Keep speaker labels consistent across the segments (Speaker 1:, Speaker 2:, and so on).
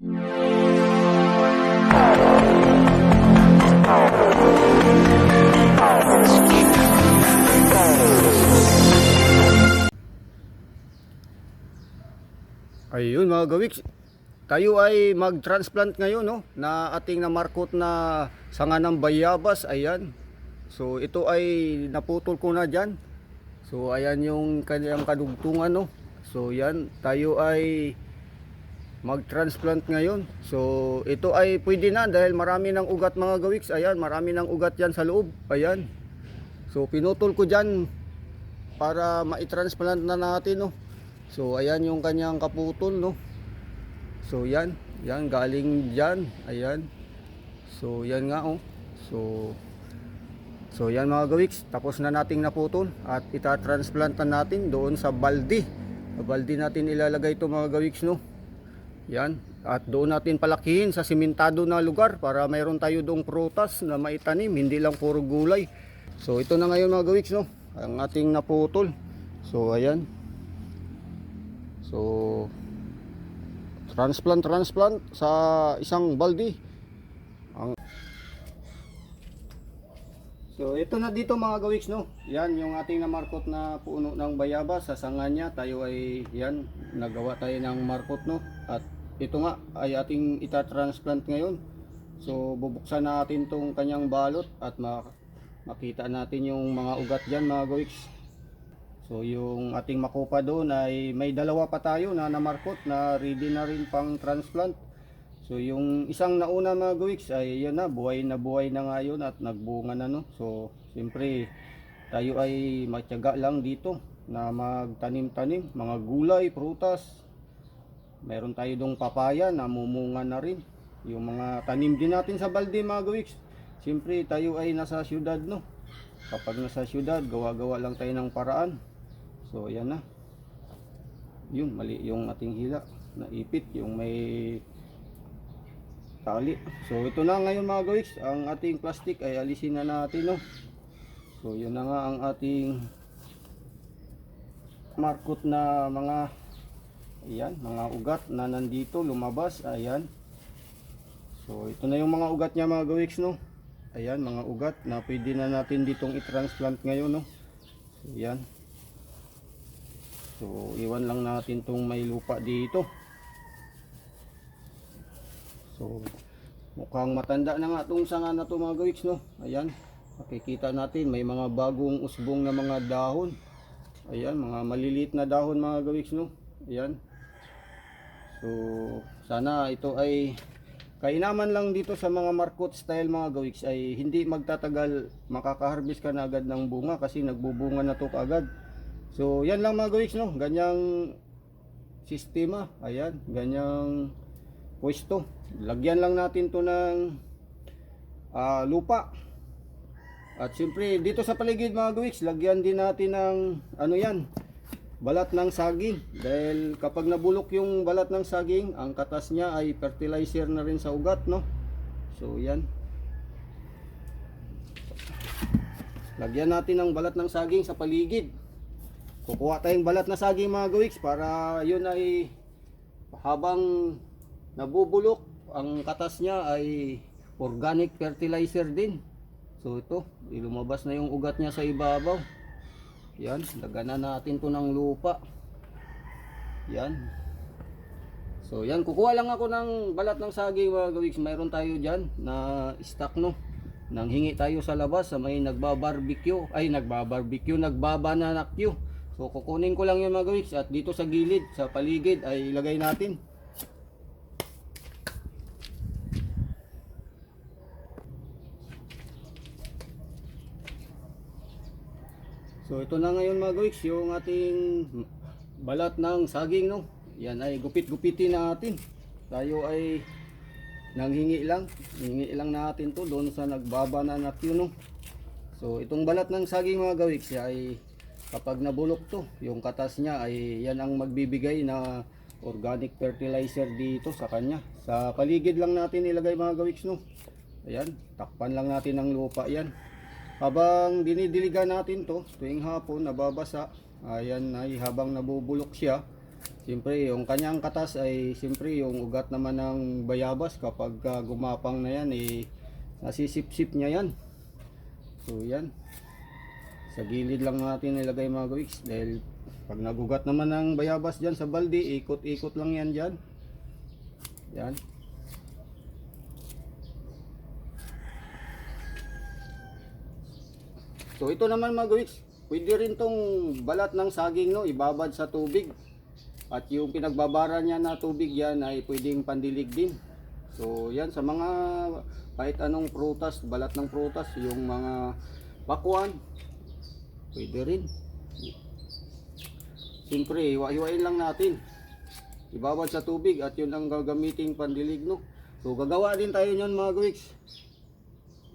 Speaker 1: Ayun mga gawiks, tayo ay mag-transplant ngayon no, na ating namarkot na sanga ng bayabas, ayan. So ito ay naputol ko na dyan. So ayan yung kanyang kadugtungan no. So yan, tayo ay mag-transplant ngayon. So ito ay pwede na dahil marami ng ugat mga gawiks, ayan, marami ng ugat yan sa loob, ayan. So pinutol ko dyan para ma-transplant na natin no. So ayan yung kanyang kaputol no. So yan, yan galing diyan, ayan. So yan nga oh. So So yan mga gawiks, tapos na nating naputol at ita-transplant na natin doon sa baldi. Sa baldi natin ilalagay ito mga gawiks no. Yan, at doon natin palakihin sa simentado na lugar para mayroon tayo doong prutas na maitanim, hindi lang puro gulay. So ito na ngayon mga gawiks no, ang ating naputol. So ayan. So transplant transplant sa isang baldi. Ang So ito na dito mga gawiks no. Yan yung ating namarkot na puno ng bayabas sa sanga niya. Tayo ay yan nagawa tayo ng markot no. At ito nga ay ating ita-transplant ngayon. So bubuksan natin tong kanyang balot at ma- makita natin yung mga ugat diyan mga gawiks. So yung ating makupa doon ay may dalawa pa tayo na namarkot na ready na rin pang transplant. So yung isang nauna mga gawiks ay yan na buhay na buhay na nga yun at nagbunga na no. So siyempre tayo ay matyaga lang dito na magtanim-tanim mga gulay, prutas. Meron tayo dong papaya na mumunga na rin. Yung mga tanim din natin sa balde mga gawiks. Siyempre tayo ay nasa syudad no. Kapag nasa syudad, gawa-gawa lang tayo ng paraan. So yan na. Yun, mali yung ating hila. Naipit yung may tali. So ito na ngayon mga gawiks, ang ating plastic ay alisin na natin no. So yun na nga ang ating markot na mga ayan, mga ugat na nandito lumabas, ayan. So ito na yung mga ugat niya mga gawiks no. Ayan, mga ugat na pwede na natin ditong i-transplant ngayon no. So yan. So iwan lang natin tong may lupa dito. So, mukhang matanda na nga itong sanga na ito mga gawiks, no? Ayan, makikita natin may mga bagong usbong na mga dahon. Ayan, mga maliliit na dahon mga gawiks, no? Ayan. So, sana ito ay kainaman lang dito sa mga markot style mga gawiks ay hindi magtatagal makaka-harvest ka na agad ng bunga kasi nagbubunga na to kaagad. So, yan lang mga gawiks, no? Ganyang sistema. Ayan, ganyang pwesto. Lagyan lang natin to ng ah, lupa. At siyempre dito sa paligid mga gawiks, lagyan din natin ng ano yan, balat ng saging. Dahil kapag nabulok yung balat ng saging, ang katas niya ay fertilizer na rin sa ugat, no? So yan. Lagyan natin ng balat ng saging sa paligid. Kukuha tayong balat na saging mga gawiks para yun ay habang nabubulok ang katas niya ay organic fertilizer din so ito ilumabas na yung ugat niya sa ibabaw yan laganan natin to ng lupa. Yan. So yan kukuha lang ako ng balat ng saging mga gawiks mayroon tayo dyan na stock no? Nang hingi tayo sa labas sa may nagbabarbecue. Ay nagbabarbecue nagbabananakyu so kukunin ko lang yung mga gawiks at dito sa gilid sa paligid ay ilagay natin So ito na ngayon mga gawiks, yung ating balat ng saging no. Yan ay gupit-gupitin natin. Tayo ay nanghingi lang, hingi lang natin to doon sa nagbabananak yun no. So itong balat ng saging mga gawiks ay kapag nabulok to, yung katas niya ay yan ang magbibigay na organic fertilizer dito sa kanya. Sa paligid lang natin ilagay mga gawiks no. Ayan, takpan lang natin ng lupa yan. Habang dinidiligan natin to, tuwing hapon nababasa, ayan ay habang nabubulok siya, Siyempre, yung kanyang katas ay siyempre yung ugat naman ng bayabas kapag ah, gumapang na yan, eh, nasisip-sip niya yan. So yan. Sa gilid lang natin ilagay mga gawiks dahil pag nagugat naman ng bayabas dyan sa balde, ikot-ikot lang yan dyan. Yan. So ito naman mga gawiks, pwede rin tong balat ng saging no, ibabad sa tubig. At yung pinagbabara niya na tubig yan ay pwedeng pandilig din. So yan sa mga kahit anong prutas, balat ng prutas, yung mga pakwan, pwede rin. Siyempre, iwa-iwain lang natin. Ibabad sa tubig at yun ang gagamiting pandilig no. So gagawa din tayo niyan mga gawiks.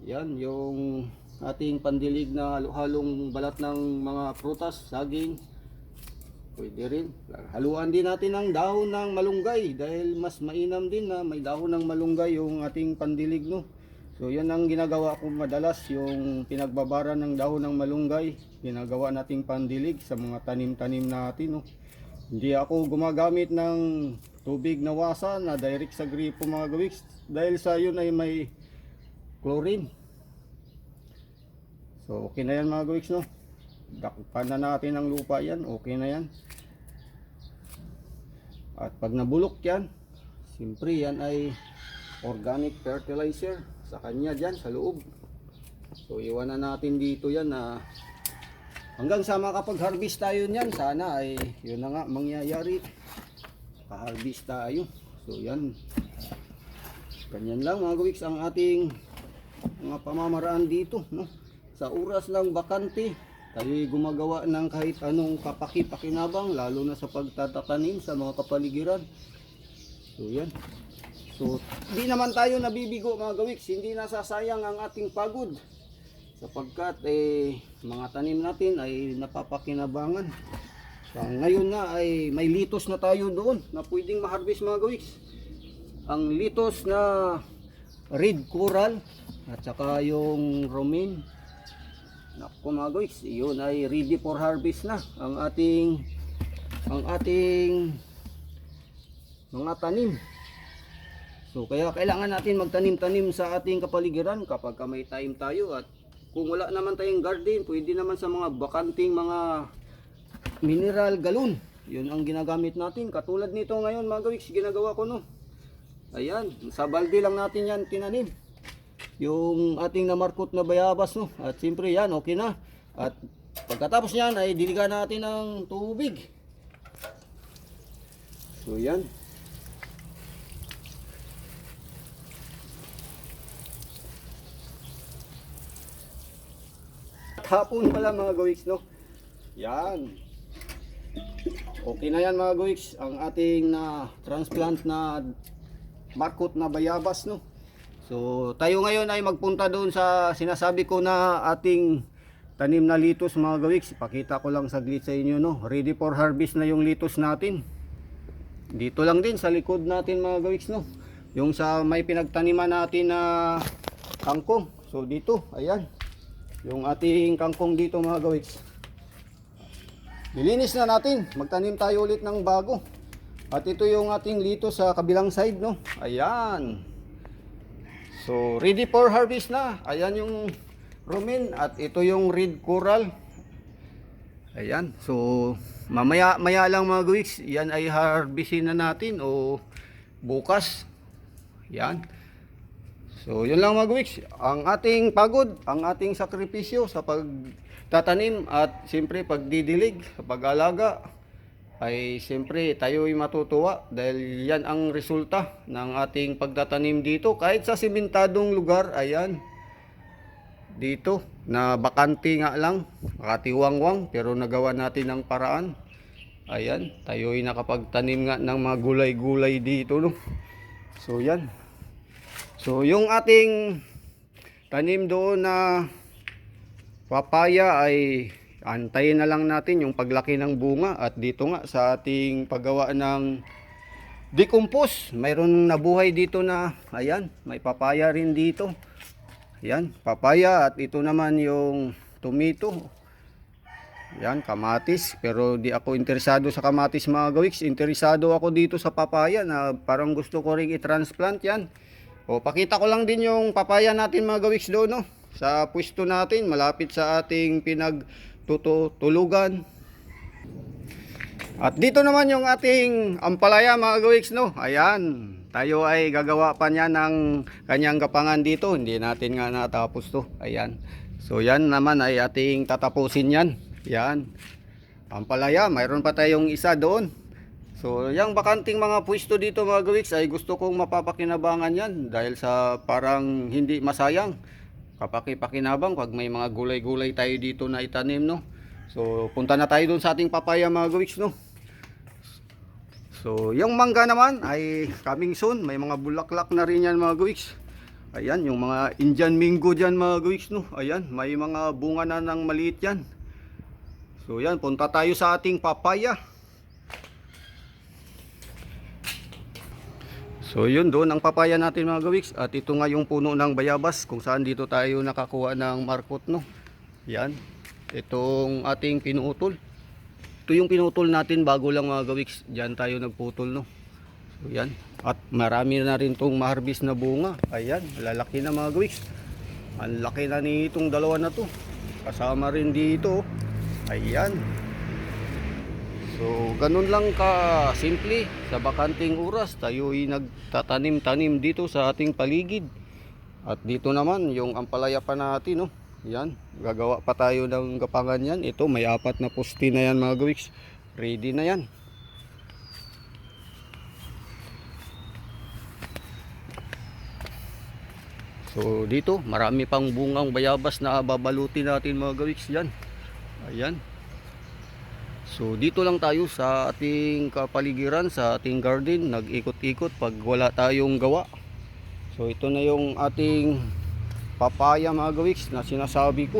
Speaker 1: Yan, yung ating pandilig na halo-halong balat ng mga prutas, saging. Pwede rin. Haluan din natin ng dahon ng malunggay dahil mas mainam din na may dahon ng malunggay yung ating pandilig no. So yan ang ginagawa ko madalas yung pinagbabara ng dahon ng malunggay, ginagawa nating pandilig sa mga tanim-tanim natin no. Hindi ako gumagamit ng tubig na wasa na direct sa gripo mga gawiks dahil sa yun ay may chlorine. So okay na yan mga gawiks no. Dakpan na natin ang lupa yan, okay na yan. At pag nabulok yan, siyempre yan ay organic fertilizer sa kanya dyan sa loob. So iwanan natin dito yan na hanggang sa makapag-harvest tayo niyan, sana ay yun na nga mangyayari. Pa-harvest tayo. So yan. Ganyan lang mga gawiks ang ating mga pamamaraan dito. No? Sa oras ng bakante, tayo gumagawa ng kahit anong kapaki-pakinabang, lalo na sa pagtatatanim sa mga kapaligiran. So yan. So, di naman tayo nabibigo mga gawiks, hindi nasasayang ang ating pagod. Sapagkat eh, mga tanim natin ay napapakinabangan. So, ngayon nga ay may litos na tayo doon na pwedeng ma-harvest mga gawiks. Ang litos na red coral at saka yung romaine. Naku mga gawiks, yun ay ready for harvest na ang ating ang ating mga tanim. So kaya kailangan natin magtanim-tanim sa ating kapaligiran kapag ka may time tayo at kung wala naman tayong garden, pwede naman sa mga bakanting mga mineral galon. Yun ang ginagamit natin. Katulad nito ngayon mga gawiks, ginagawa ko no. Ayan, sa balde lang natin yan tinanim. Yung ating namarkot na bayabas no. At siyempre yan, okay na. At pagkatapos niyan ay diligan natin ng tubig. So yan. Hapon pala mga gawiks, no? Yan. Okay na yan mga gawiks. Ang ating na transplant na markot na bayabas, no? So, tayo ngayon ay magpunta doon sa sinasabi ko na ating tanim na litos mga gawiks. Ipakita ko lang saglit sa inyo, no? Ready for harvest na yung litos natin. Dito lang din sa likod natin mga gawiks, no? Yung sa may pinagtaniman natin na kangkong. So, dito, ayan yung ating kangkong dito mga gawiks. Nilinis na natin. Magtanim tayo ulit ng bago. At ito yung ating lito sa kabilang side, no? Ayan. So, ready for harvest na. Ayan yung romaine at ito yung red coral. Ayan. So, mamaya maya lang mga gawiks, yan ay harvestin na natin o bukas. Yan. So, yun lang mga gawiks. Ang ating pagod, ang ating sakripisyo sa pagtatanim at siyempre pagdidilig, pag-alaga, ay siyempre tayo ay matutuwa dahil yan ang resulta ng ating pagtatanim dito. Kahit sa simentadong lugar, ayan, dito, na bakante nga lang, nakatiwangwang, pero nagawa natin ng paraan. Ayan, tayo ay nakapagtanim nga ng mga gulay-gulay dito. No? So, yan. So, yung ating tanim doon na papaya ay antayin na lang natin yung paglaki ng bunga at dito nga sa ating paggawa ng decompose, mayroon nabuhay dito na ayan, may papaya rin dito. Ayan, papaya at ito naman yung tomato. Yan, kamatis. Pero di ako interesado sa kamatis mga gawiks. Interesado ako dito sa papaya na parang gusto ko ring i-transplant yan. O, pakita ko lang din yung papaya natin mga gawiks doon, no? Sa pwesto natin, malapit sa ating pinagtutulugan. At dito naman yung ating ampalaya mga gawiks, no? Ayan. Tayo ay gagawa pa niya ng kanyang gapangan dito. Hindi natin nga natapos to. Ayan. So yan naman ay ating tatapusin yan. Yan. Ampalaya, mayroon pa tayong isa doon. So, yung bakanting mga pwesto dito mga gawiks ay gusto kong mapapakinabangan yan dahil sa parang hindi masayang kapakipakinabang pag may mga gulay-gulay tayo dito na itanim, no? So, punta na tayo doon sa ating papaya mga gawiks, no? So, yung mangga naman ay coming soon. May mga bulaklak na rin yan mga gawiks. Ayan, yung mga Indian Mingo dyan mga gawiks, no? Ayan, may mga bunga na ng maliit yan. So, yan, punta tayo sa ating papaya. So, yun doon ang papaya natin mga gawiks. At ito nga yung puno ng bayabas kung saan dito tayo nakakuha ng markot, no? Yan, itong ating pinutol. Ito yung pinutol natin bago lang mga gawiks. Diyan tayo nagputol, no? So, yan. At marami na rin tong maharbis na bunga. Ayan, lalaki na mga gawiks. Ang laki na nitong dalawa na to. Kasama rin dito. oh. Ayan. So, ganun lang ka simple sa bakanting oras. Tayo ay nagtatanim-tanim dito sa ating paligid. At dito naman, yung ampalaya pa natin, no? Yan, gagawa pa tayo ng gapangan yan. Ito, may apat na poste na yan mga gawiks. Ready na yan. So dito, marami pang bungang bayabas na babalutin natin mga gawiks yan. Ayan. So dito lang tayo sa ating kapaligiran, sa ating garden, nag-ikot-ikot pag wala tayong gawa. So ito na yung ating papaya mga gawiks na sinasabi ko.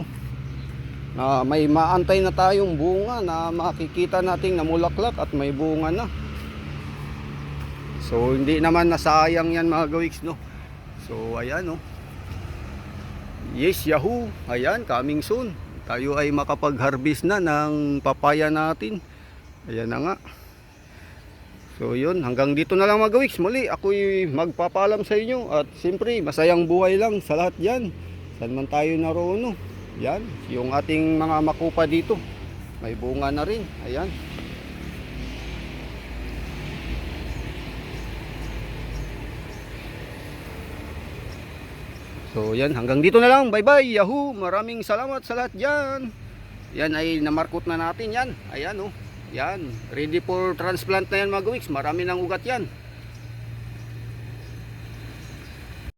Speaker 1: Na may maantay na tayong bunga na makikita nating namulaklak at may bunga na. So hindi naman nasayang yan mga gawiks no. So ayan no. Yes, Yahoo! Ayan, coming soon. Tayo ay makapag-harvest na ng papaya natin. Ayan na nga. So yun, hanggang dito na lang mga gawiks. Muli, ako'y magpapaalam sa inyo. At siyempre, masayang buhay lang sa lahat yan. Saan man tayo naroon. no? Yan, yung ating mga makupa dito. May bunga na rin. Ayan. So yan, hanggang dito na lang. Bye bye, Yahoo! Maraming salamat sa lahat dyan. Yan ay namarkot na natin yan. Ayan oh. Yan, ready for transplant na yan mga gawiks. Marami ng ugat yan.